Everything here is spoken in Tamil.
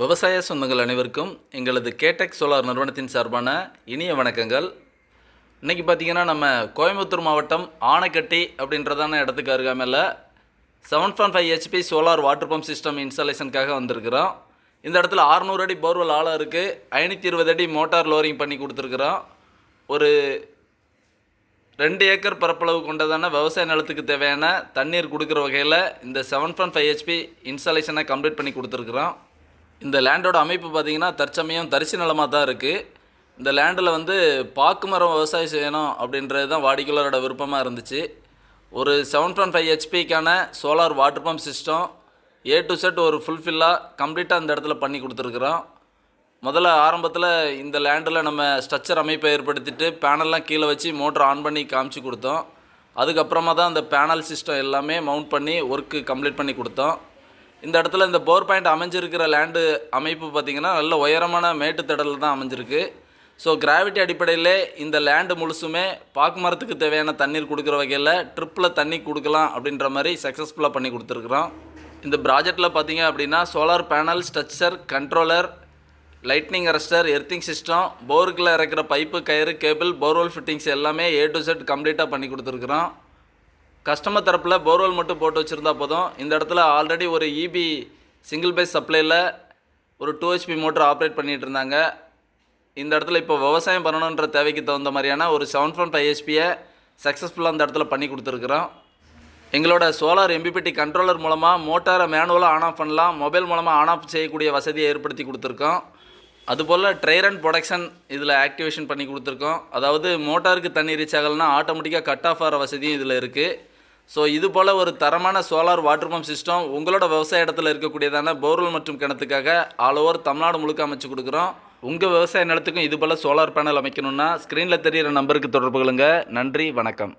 விவசாய சொந்தங்கள் அனைவருக்கும் எங்களது கேடெக் சோலார் நிறுவனத்தின் சார்பான இனிய வணக்கங்கள். இன்றைக்கி பார்த்தீங்கன்னா நம்ம கோயம்புத்தூர் மாவட்டம் ஆனைக்கட்டி அப்படின்றதான இடத்துக்கு அருகாமையில் seven point five HP solar water pump system இன்ஸ்டாலேஷனுக்காக வந்திருக்கிறோம். இந்த இடத்துல 600 அடி போர்வெல் ஆழம் இருக்குது ஐநூற்றி இருபது அடி மோட்டார் லோரிங் பண்ணி கொடுத்துருக்குறோம். ஒரு ரெண்டு ஏக்கர் பரப்பளவு கொண்டதான விவசாய நிலத்துக்கு தேவையான தண்ணீர் கொடுக்குற வகையில் இந்த செவன் பாயிண்ட் ஃபைவ் ஹெச்பி இன்ஸ்டாலேஷனை கம்ப்ளீட் பண்ணி கொடுத்துருக்குறோம். இந்த லேண்டோட அமைப்பு பார்த்திங்கன்னா தற்சமயம் தரிசு நிலமாக தான் இருக்குது இந்த லேண்டில் வந்து பாக்கு மரம் விவசாயம் செய்யணும் அப்படின்றது தான் வாடிக்கையாளரோட விருப்பமாக இருந்துச்சு. ஒரு seven point five ஹெச்பிக்கான solar water pump system A to Z ஒரு ஃபுல்ஃபில்லாக கம்ப்ளீட்டாக இந்த இடத்துல பண்ணி கொடுத்துருக்குறோம். முதல்ல ஆரம்பத்தில் இந்த லேண்டில் நம்ம ஸ்ட்ரக்சர் அமைப்பை ஏற்படுத்திட்டு பேனல்லாம் கீழே வச்சு மோட்டர் ஆன் பண்ணி காமிச்சு கொடுத்தோம். அதுக்கப்புறமா தான் அந்த பேனல் சிஸ்டம் எல்லாமே மவுண்ட் பண்ணி ஒர்க்கு கம்ப்ளீட் பண்ணி கொடுத்தோம். இந்த இடத்துல இந்த போர் பாயிண்ட் அமைஞ்சிருக்கிற லேண்டு அமைப்பு பார்த்திங்கன்னா நல்ல உயரமான மேட்டு திடலில் தான் அமைஞ்சிருக்கு. ஸோ கிராவிட்டி அடிப்படையில் இந்த லேண்டு முழுசுமே பாக்கு மரத்துக்கு தேவையான தண்ணீர் கொடுக்குற வகையில் ட்ரிப்பில் தண்ணி கொடுக்கலாம் அப்படின்ற மாதிரி சக்ஸஸ்ஃபுல்லாக பண்ணி கொடுத்துருக்குறோம். இந்த ப்ராஜெக்டில் பார்த்தீங்க அப்படின்னா solar panel structure controller lightning arrester earthing system போருக்குள்ள இறக்குற பைப்பு கயிறு கேபிள் போர்வெல் ஃபிட்டிங்ஸ் எல்லாமே ஏ டு செட் கம்ப்ளீட்டாக பண்ணி கொடுத்துருக்குறோம். கஸ்டமர் தரப்பில் போர்வெல் மட்டும் போட்டு வச்சுருந்தா போதும். இந்த இடத்துல ஆல்ரெடி ஒரு இபி சிங்கிள் பேஸ் சப்ளையில் ஒரு டூ ஹெச்பி மோட்டர் ஆப்ரேட் பண்ணிகிட்டு இருந்தாங்க. இந்த இடத்துல இப்போ விவசாயம் பண்ணணுன்ற தேவைக்கு தகுந்த மாதிரியான ஒரு செவன் பாயிண்ட் ஃபைவ் ஹெச்பியை சக்ஸஸ்ஃபுல்லாக அந்த இடத்துல பண்ணி கொடுத்துருக்குறோம். எங்களோட சோலார் எம்பிபிடி கண்ட்ரோலர் மூலமாக மோட்டாரை மேனுவலாக ஆன் ஆஃப் பண்ணலாம். மொபைல் மூலமாக ஆன் ஆஃப் செய்யக்கூடிய வசதியை ஏற்படுத்தி கொடுத்துருக்கோம். அதுபோல் ட்ரைர் அண்ட் ப்ரொடக்ஷன் இதில் ஆக்டிவேஷன் பண்ணி கொடுத்துருக்கோம். அதாவது மோட்டாருக்கு தண்ணி ரீச் ஆகலைன்னா ஆட்டோமேட்டிக்காக கட் ஆஃப் ஆகிற வசதியும் இதில் இருக்குது ஸோ இது போல் ஒரு தரமான சோலார் வாட்டர் பம்ப் சிஸ்டம் உங்களோட விவசாய இடத்துல இருக்கக்கூடியதான போர்வெல் மற்றும் கிணத்துக்காக ஆல் ஓவர் தமிழ்நாடு முழுக்க அமைச்சு கொடுக்குறோம். உங்கள் விவசாய நிலத்துக்கும் இது போல் சோலார் பேனல் அமைக்கணும்னா ஸ்க்ரீனில் தெரியிற நம்பருக்கு தொடர்பு கொள்ளுங்கள் நன்றி வணக்கம்.